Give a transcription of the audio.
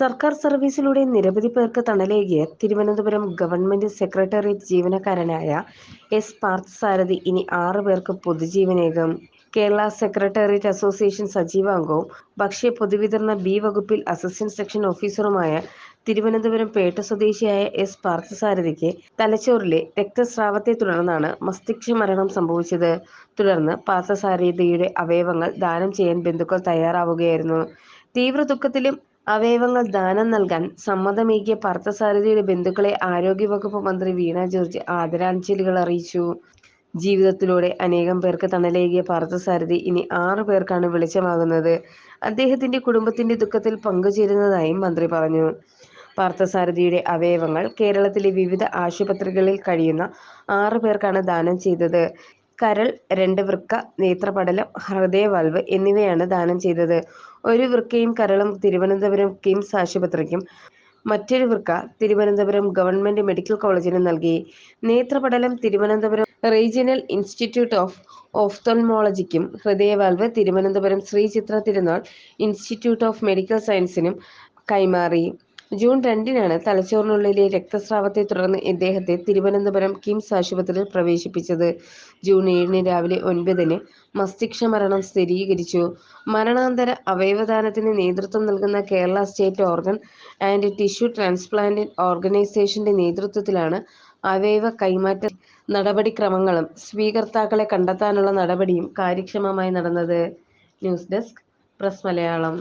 സർക്കാർ സർവീസിലൂടെ നിരവധി പേർക്ക് തണലേകിയ തിരുവനന്തപുരം ഗവൺമെന്റ് സെക്രട്ടേറിയറ്റ് ജീവനക്കാരനായ എസ് പാർത്ഥസാരഥി ഇനി ആറു പേർക്ക് പൊതുജീവനേകും. കേരള സെക്രട്ടേറിയറ്റ് അസോസിയേഷൻ സജീവ അംഗവും ഭക്ഷ്യ പൊതുവിതരണ ബി വകുപ്പിൽ അസിസ്റ്റന്റ് സെക്ഷൻ ഓഫീസറുമായ തിരുവനന്തപുരം പേട്ട സ്വദേശിയായ എസ് പാർത്ഥസാരഥിക്ക് തലച്ചോറിലെ രക്തസ്രാവത്തെ തുടർന്നാണ് മസ്തിഷ്ക മരണം സംഭവിച്ചത്. തുടർന്ന് പാർത്ഥസാരഥിയുടെ അവയവങ്ങൾ ദാനം ചെയ്യാൻ ബന്ധുക്കൾ തയ്യാറാവുകയായിരുന്നു. തീവ്ര ദുഃഖത്തിലും അവയവങ്ങൾ ദാനം നൽകാൻ സമ്മതമേകിയ പാർത്ഥസാരഥിയുടെ ബന്ധുക്കളെ ആരോഗ്യവകുപ്പ് മന്ത്രി വീണ ജോർജ് ആദരാഞ്ജലികൾ അറിയിച്ചു. ജീവിതത്തിലൂടെ അനേകം പേർക്ക് തണലേകിയ പാർത്ഥസാരഥി ഇനി ആറു പേർക്കാണ് വെളിച്ചമാകുന്നത്. അദ്ദേഹത്തിന്റെ കുടുംബത്തിന്റെ ദുഃഖത്തിൽ പങ്കുചേരുന്നതായും മന്ത്രി പറഞ്ഞു. പാർത്ഥസാരഥിയുടെ അവയവങ്ങൾ കേരളത്തിലെ വിവിധ ആശുപത്രികളിൽ കഴിയുന്ന ആറു പേർക്കാണ് ദാനം ചെയ്തത്. കരൾ രണ്ട് വൃക്ക നേത്രപടലം ഹൃദയവാൽവ് എന്നിവയാണ് ദാനം ചെയ്തത്. ഒരു വൃക്കയും കരളും തിരുവനന്തപുരം കിംസ് ആശുപത്രിക്കും മറ്റൊരു വൃക്ക തിരുവനന്തപുരം ഗവൺമെന്റ് മെഡിക്കൽ കോളേജിനും നൽകി. നേത്രപടലം തിരുവനന്തപുരം റീജിയണൽ ഇൻസ്റ്റിറ്റ്യൂട്ട് ഓഫ് ഓഫ്തോൾമോളജിക്കും ഹൃദയവാൽവ് Thiruvananthapuram Sree Chitra Thirunal institute of medical സയൻസിനും കൈമാറി. ജൂൺ രണ്ടിനാണ് തലച്ചോറിനുള്ളിലെ രക്തസ്രാവത്തെ തുടർന്ന് ഇദ്ദേഹത്തെ തിരുവനന്തപുരം കിംസ് ആശുപത്രിയിൽ പ്രവേശിപ്പിച്ചത്. ജൂൺ ഏഴിന് രാവിലെ ഒൻപതിന് മസ്തിഷ്ക മരണം സ്ഥിരീകരിച്ചു. മരണാന്തര അവയവദാനത്തിന് നേതൃത്വം നൽകുന്ന Kerala state organ and tissue transplant ഓർഗനൈസേഷന്റെ നേതൃത്വത്തിലാണ് അവയവ കൈമാറ്റ നടപടിക്രമങ്ങളും സ്വീകർത്താക്കളെ കണ്ടെത്താനുള്ള നടപടിയും കാര്യക്ഷമമായി നടന്നത്. News desk press Malayalam.